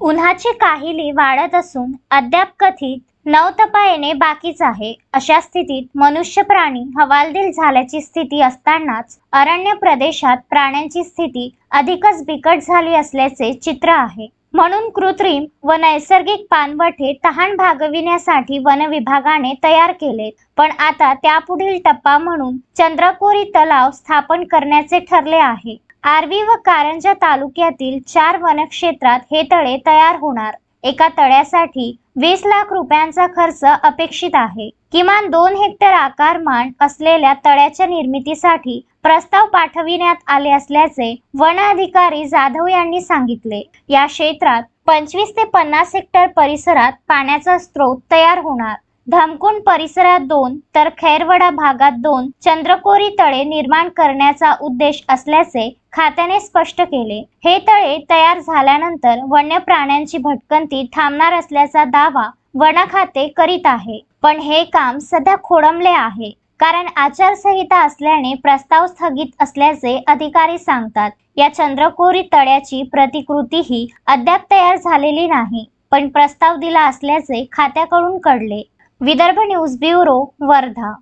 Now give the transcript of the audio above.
उन्हाची काहिली वाढत असून अद्याप कथित नवतपा येणे बाकीच आहे अशा स्थितीत मनुष्य प्राणी हवालदिल झाल्याची स्थिती असतानाच अरण्य प्रदेशात प्राण्यांची स्थिती अधिकच बिकट झाली असल्याचे चित्र आहे. म्हणून कृत्रिम व नैसर्गिक पानवठे तहान भागविण्यासाठी वन विभागाने तयार केलेत. पण आता त्यापुढील टप्पा म्हणून चंद्रकोरी तलाव स्थापन करण्याचे ठरले आहे. आर्वी व कारंजा तालुक्यातील चार वनक्षेत्रात हे तळे तयार होणार. एका तळ्यासाठी वीस लाख रुपयांचा खर्च अपेक्षित आहे. किमान दोन हेक्टर आकारमान असलेल्या तळ्याच्या निर्मितीसाठी प्रस्ताव पाठविण्यात आले असल्याचे वन अधिकारी जाधव यांनी सांगितले. या क्षेत्रात पंचवीस ते पन्नास हेक्टर परिसरात पाण्याचा स्रोत तयार होणार. धामकुंड परिसरात दोन तर खैरवडा भागात दोन चंद्रकोरी तळे निर्माण करण्याचा उद्देश असल्याचे खात्याने स्पष्ट केले. हे तळे तयार झाल्यानंतर वन्य प्राण्यांची भटकंती थांबणार असल्याचा दावा वन खाते करीत आहे. पण हे काम सध्या खोडंबले आहे कारण आचारसंहिता असल्याने प्रस्ताव स्थगित असल्याचे अधिकारी सांगतात. या चंद्रकोरी तळ्याची प्रतिकृतीही अद्याप तयार झालेली नाही पण प्रस्ताव दिला असल्याचे खात्याकडून कळले. Vidarbha news bureau Wardha.